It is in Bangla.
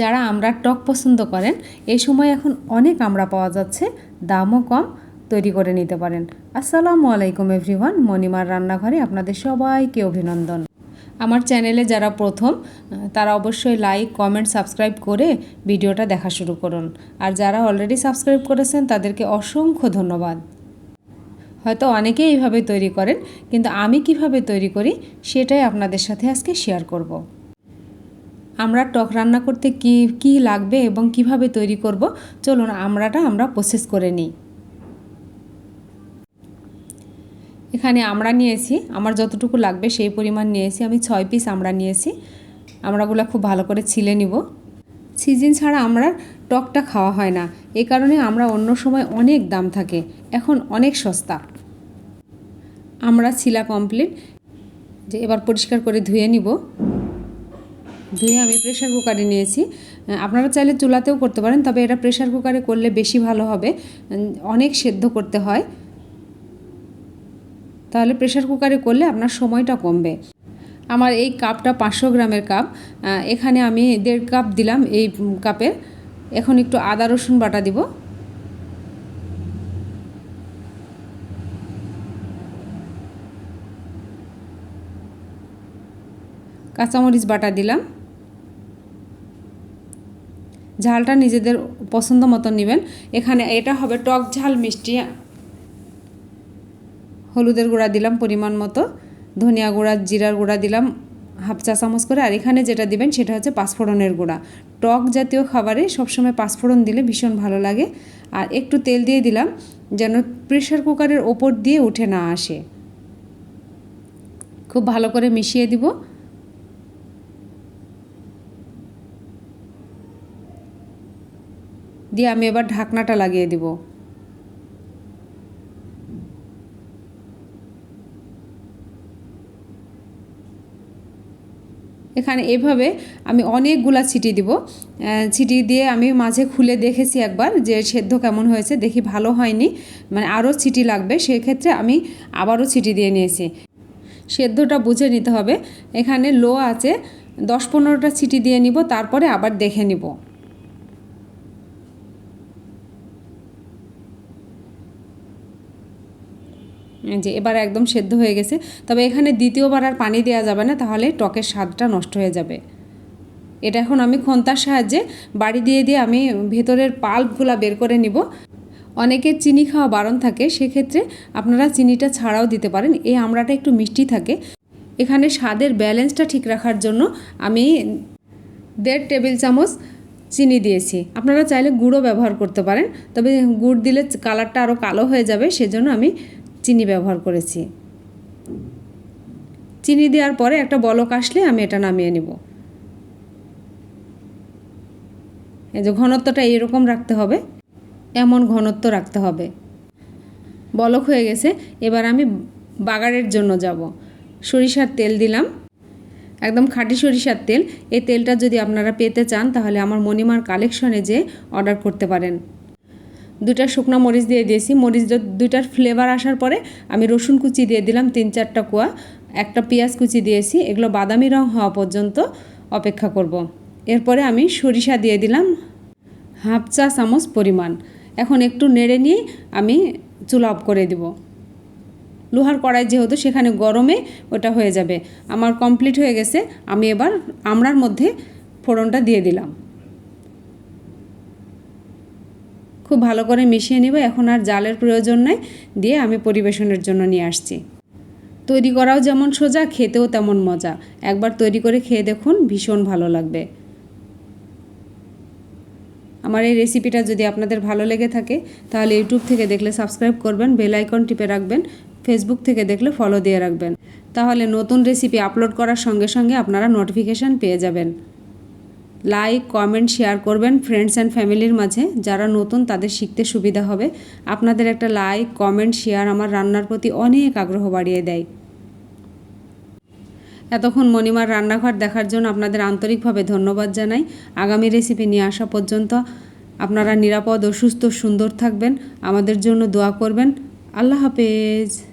যারা আমড়ার টক পছন্দ করেন এই সময় এখন অনেক আমড়া পাওয়া যাচ্ছে, দামও কম, তৈরি করে নিতে পারেন। আসসালামু আলাইকুম এভরিওয়ান, মণিমার রান্নাঘরে আপনাদের সবাইকে অভিনন্দন। আমার চ্যানেলে যারা প্রথম, তারা অবশ্যই লাইক, কমেন্ট, সাবস্ক্রাইব করে ভিডিওটা দেখা শুরু করুন। আর যারা অলরেডি সাবস্ক্রাইব করেছেন, তাদেরকে অসংখ্য ধন্যবাদ। হয়তো অনেকেই এইভাবে তৈরি করেন, কিন্তু আমি কীভাবে তৈরি করি, সেটাই আপনাদের সাথে আজকে শেয়ার করব। আমরা টক রান্না করতে কি কি লাগবে এবং কীভাবে তৈরি করব? চলুন আমরাটা আমরা প্রসেস করে নিই। এখানে আমরা নিয়েছি, আমার যতটুকু লাগবে সেই পরিমাণ নিয়েছি। আমি ছয় পিস আমরা নিয়েছি। আমড়াগুলো খুব ভালো করে ছিলে নিব। সিজন ছাড়া আমরা টকটা খাওয়া হয় না। এই কারণে আমরা অন্য সময় অনেক দাম থাকে। এখন অনেক সস্তা। আমরা ছিলা কমপ্লিট যে এবার পরিষ্কার করে ধুয়ে নিব। ধুয়ে আমি প্রেশার কুকারে নিয়েছি। আপনারা চাইলে চুলাতেও করতে পারেন, তবে এটা প্রেশার কুকারে করলে বেশি ভালো হবে। অনেক সেদ্ধ করতে হয়। তাহলে প্রেশার কুকারে করলে আপনার সময়টা কমবে। আমার এই কাপটা পাঁচশো গ্রামের কাপ। এখানে আমি দেড় কাপ দিলাম এই কাপের। এখন একটু আদা, রসুন বাটা দিব। কাঁচামরিচ বাটা দিলাম। ঝালটা নিজেদের পছন্দ মতো নেবেন। এখানে এটা হবে টক ঝাল মিষ্টি। হলুদের গুঁড়া দিলাম পরিমাণ মতো। ধনিয়া গুঁড়া, জিরার গুঁড়া দিলাম হাফ চা চামচ করে। আর এখানে যেটা দিবেন সেটা হচ্ছে পাঁচফোড়নের গুঁড়া। টক জাতীয় খাবারে সবসময় পাঁচফোড়ন দিলে ভীষণ ভালো লাগে। আর একটু তেল দিয়ে দিলাম যেন প্রেশার কুকারের ওপর দিয়ে উঠে না আসে। খুব ভালো করে মিশিয়ে দিব। দিয়ে আমি এবার ঢাকনাটা লাগিয়ে দিব। এখানে এভাবে আমি অনেকগুলা ছিটি দিব। ছিটি দিয়ে আমি মাঝে খুলে দেখেছি একবার যে সেদ্ধ কেমন হয়েছে, দেখি ভালো হয়নি মানে আরও ছিটি লাগবে, সেক্ষেত্রে আমি আবারও ছিটি দিয়ে নিয়েছি। সেদ্ধটা বুঝে নিতে হবে। এখানে লো আছে, দশ পনেরোটা ছিটি দিয়ে নিব, তারপরে আবার দেখে নিব। যে এবার একদম সেদ্ধ হয়ে গেছে। তবে এখানে দ্বিতীয়বার আর পানি দেওয়া যাবে না, তাহলে টকের স্বাদটা নষ্ট হয়ে যাবে। এটা এখন আমি খন্তার সাহায্যে বাড়ি দিয়ে দিয়ে আমি ভেতরের পাল্পগুলো বের করে নিব। অনেকের চিনি খাওয়া বারণ থাকে, সেক্ষেত্রে আপনারা চিনিটা ছাড়াও দিতে পারেন। এই আমড়াটা একটু মিষ্টি থাকে। এখানে স্বাদের ব্যালেন্সটা ঠিক রাখার জন্য আমি দেড় টেবিল চামচ চিনি দিয়েছি। আপনারা চাইলে গুঁড়ো ব্যবহার করতে পারেন, তবে গুড় দিলে কালারটা আরও কালো হয়ে যাবে, সেজন্য আমি ব্যবহার করেছি। চিনি দেওয়ার পরে একটা বলক আসলে আমি এটা নামিয়ে নেব। এই যে ঘনত্বটা এরকম রাখতে হবে, এমন ঘনত্ব রাখতে হবে। বলক হয়ে গেছে, এবার আমি বাগারের জন্য যাব। সরিষার তেল দিলাম। একদম খাঁটি সরিষার তেল। এই তেলটা যদি আপনারা পেতে চান, তাহলে আমার মণিমার কালেকশনে যে অর্ডার করতে পারেন। দুটা শুকনো মরিচ দিয়ে দিয়েছি। মরিচ দুইটার ফ্লেভার আসার পরে আমি রসুন কুচি দিয়ে দিলাম তিন চারটা কুয়া। একটা পেঁয়াজ কুচি দিয়েছি। এগুলো বাদামি রং হওয়া পর্যন্ত অপেক্ষা করব। এরপরে আমি সরিষা দিয়ে দিলাম হাফ চা চামচ পরিমাণ। এখন একটু নেড়ে নিয়ে আমি চুলা অফ করে দিব। লোহার কড়াই যেহেতু সেখানে গরমে ওটা হয়ে যাবে। আমার কমপ্লিট হয়ে গেছে। আমি এবার আমড়ার মধ্যে ফোড়নটা দিয়ে দিলাম। খুব ভালো করে মিশিয়ে নেব। এখন আর জালের প্রয়োজন নেই, দিয়ে আমি পরিবেশনের জন্য নিয়ে আসছি। তৈরি করাও যেমন সোজা, খেতেও তেমন মজা। একবার তৈরি করে খেয়ে দেখুন, ভীষণ ভালো লাগবে। আমার এই রেসিপিটা যদি আপনাদের ভালো লেগে থাকে, তাহলে ইউটিউব থেকে দেখলে সাবস্ক্রাইব করবেন, বেল আইকন টিপে রাখবেন, ফেসবুক থেকে দেখলে ফলো দিয়ে রাখবেন। তাহলে নতুন রেসিপি আপলোড করার সঙ্গে সঙ্গে আপনারা নোটিফিকেশান পেয়ে যাবেন। লাইক কমেন্ট শেয়ার করবেন ফ্রেন্ডস অ্যান্ড ফ্যামিলির মাঝে। যারা নতুন, তাদের শিখতে সুবিধা হবে। আপনাদের একটা লাইক কমেন্ট শেয়ার আমার রান্নার প্রতি অনেক আগ্রহ বাড়িয়ে দেয়। এতক্ষণ মণিমার রান্নাঘর দেখার জন্য আপনাদের আন্তরিকভাবে ধন্যবাদ জানাই। আগামী রেসিপি নিয়ে আসা পর্যন্ত আপনারা নিরাপদ ও সুস্থ সুন্দর থাকবেন। আমাদের জন্য দোয়া করবেন। আল্লাহ হাফেজ।